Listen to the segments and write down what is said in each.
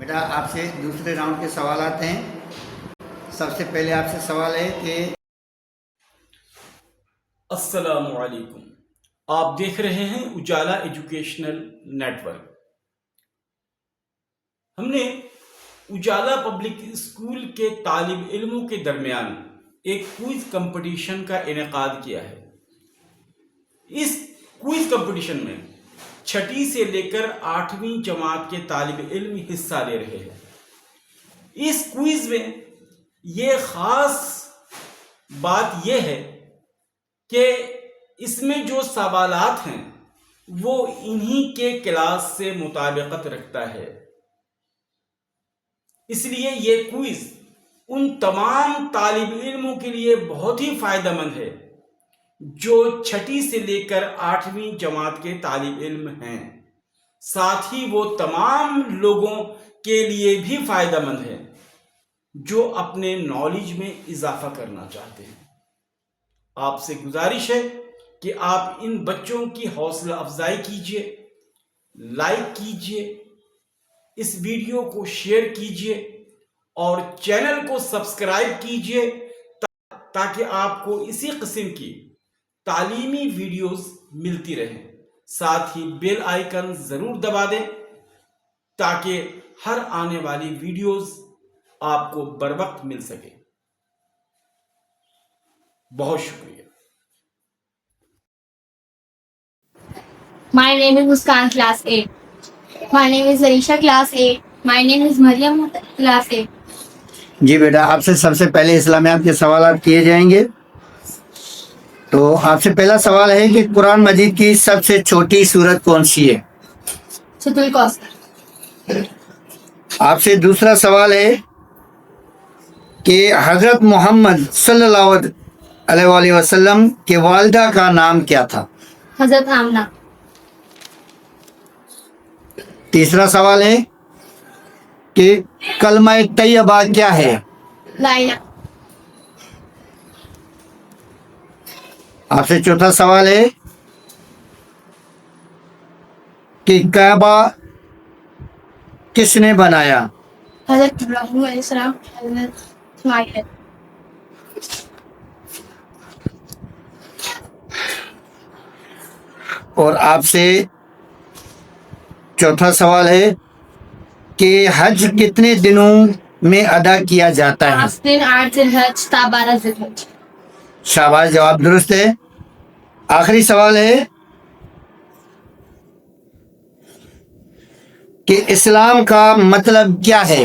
बेटा आपसे दूसरे राउंड के सवाल आते हैं सबसे पहले आपसे सवाल है कि असलकुम आप देख रहे हैं उजाला एजुकेशनल नेटवर्क हमने उजाला पब्लिक स्कूल के तालिब इल्मों के दरमियान एक क्विज कंपटीशन का इनका किया है इस क्विज कंपटीशन में छठी से लेकर आठवीं जमात के तालिब इल्म हिस्सा ले रहे हैं। इस क्विज में ये खास बात यह है कि इसमें जो सवालात हैं, वो इन्हीं के क्लास से मुताबिकत रखता है। इसलिए ये क्विज उन तमाम तालब इल्मों के लिए बहुत ही फ़ायदेमंद है। जो छठी से लेकर आठवीं जमात के तालिब इल्म हैं। साथ ही वो तमाम लोगों के लिए भी फ़ायदेमंद है, जो अपने नॉलेज में इजाफा करना चाहते हैं। आपसे गुजारिश है कि आप इन बच्चों की हौसला अफजाई कीजिए लाइक कीजिए, इस वीडियो को शेयर कीजिए और चैनल को सब्सक्राइब कीजिए ताकि आपको इसी किस्म की तालीमी वीडियोस मिलती रहें साथ ही बेल आइकन ज़रूर दबा दें ताकि हर आने वाली वीडियोस आपको बर वक्त मिल सके बहुत शुक्रिया My name is Muskan, class 8. My name is Arisha, class 8. My name is Mariam, class 8. जी बेटा आपसे सबसे पहले इस्लामियात के सवाल आप किए जाएँगे तो आपसे पहला सवाल है कि कुरान मजीद की सबसे छोटी सूरत कौन सी है? आपसे दूसरा सवाल है कि हज़रत मोहम्मद सल्लल्लाहु अलैहि वसल्लम के वालदा का नाम क्या था? हज़रत Amna. तीसरा सवाल है कि कलमा तैयबा क्या है? आपसे चौथा सवाल है कि कैबा किसने बनाया. और आपसे चौथा सवाल है कि हज कितने दिनों में अदा किया जाता है? दिन आठ दिन हज ता बारह दिन हज। शाबाश जवाब दुरुस्त है। आखिरी सवाल है कि इस्लाम का मतलब क्या है?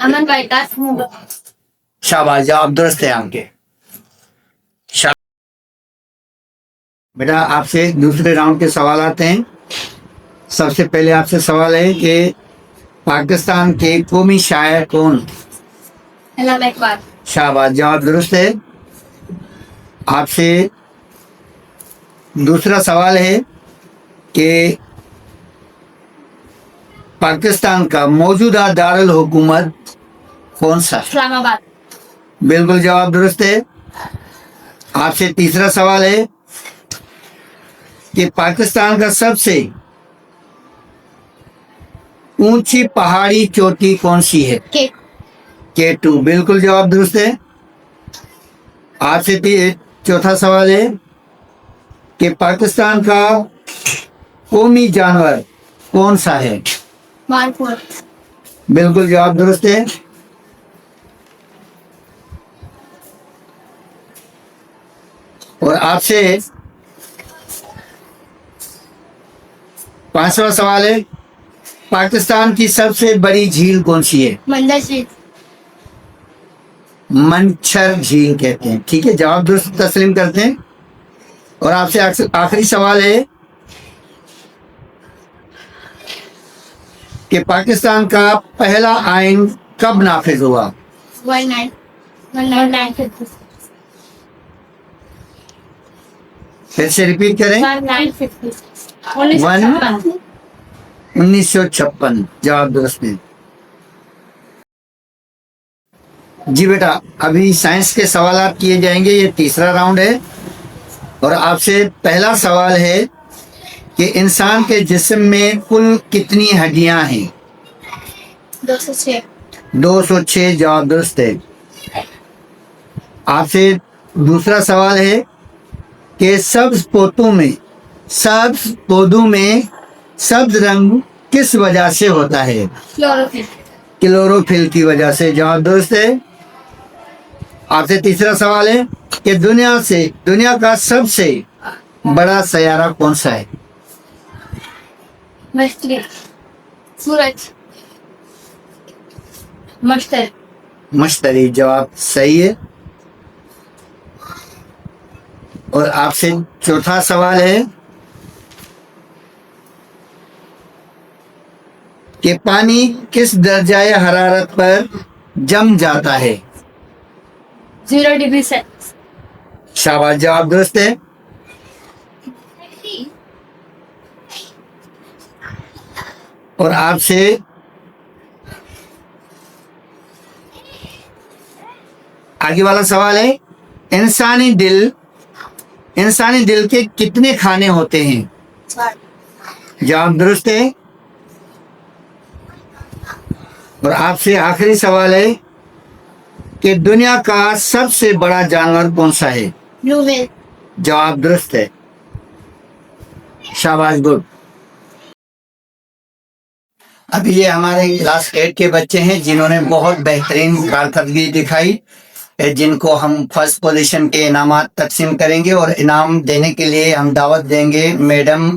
अमन शाबाश जवाब दुरुस्त है आपके। बेटा आपसे दूसरे राउंड के सवाल आते हैं। सबसे पहले आपसे सवाल है कि पाकिस्तान के कौमी शायर कौन? इकबाल। शाबाश जवाब दुरुस्त है। आपसे दूसरा सवाल है कि पाकिस्तान का मौजूदा दारुल हुकूमत कौन सा इस्लामाबाद। बिल्कुल जवाब दुरुस्त है। आपसे तीसरा सवाल है कि पाकिस्तान का सबसे ऊँची पहाड़ी चोटी कौन सी है? के के टू। बिल्कुल जवाब दुरुस्त है। आपसे चौथा सवाल है कि पाकिस्तान का कौमी जानवर कौन सा है? बिल्कुल जवाब दुरुस्त है। और आपसे पांचवा सवाल है पाकिस्तान की सबसे बड़ी झील कौन सी है? मंदिर स्ट्रीट मंछर झील कहते हैं। ठीक है जवाब दुरुस्त तस्लीम करते हैं। और आपसे आखिरी सवाल है कि पाकिस्तान का पहला आइन कब नाफिज हुआ? वन वन फिर से रिपीट करें। वन उन्नीस सौ छप्पन। जवाब दुरुस्त है जी बेटा अभी साइंस के सवाल आप किए जाएँगे ये तीसरा राउंड है। और आपसे पहला सवाल है कि इंसान के जिस्म में कुल कितनी हड्डियाँ हैं? दो सौ छः 206 जवाब दुरुस्त है। आपसे दूसरा सवाल है कि सब्ज पोतों में सब्ज पौधों में सब्ज रंग किस वजह से होता है? क्लोरोफिल। क्लोरोफिल की वजह से जवाब दुरुस्त है। आपसे तीसरा सवाल है कि दुनिया से दुनिया का सबसे बड़ा सयारा कौन सा है? सूरज। मश्तर मश्तरी जवाब सही है। और आपसे चौथा सवाल है कि पानी किस दर्जाए हरारत पर जम जाता है? ज़ीरो डिग्री सेल्सियस शाबाश, जवाब दुरुस्त है। और आपसे आगे वाला सवाल है, इंसानी दिल इंसानी दिल के कितने खाने होते हैं? जवाब दुरुस्त है। और आपसे आखिरी सवाल है कि दुनिया का सबसे बड़ा जानवर कौन सा है? जवाब दुरुस्त है। शाबाश गुड। अभी ये हमारे क्लास एट के बच्चे हैं जिन्होंने बहुत बेहतरीन कारकर्दगी दिखाई जिनको हम फ़र्स्ट पोजीशन के इनाम तकसीम करेंगे और इनाम देने के लिए हम दावत देंगे मैडम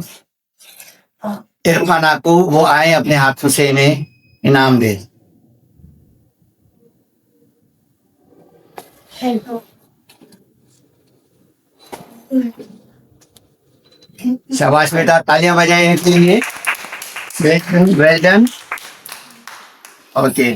इरफाना को वो आए अपने हाथों से इन्हें इनाम दे। शाबाश बेटा तालियाँ बजाएँ इनके लिए। Well done okay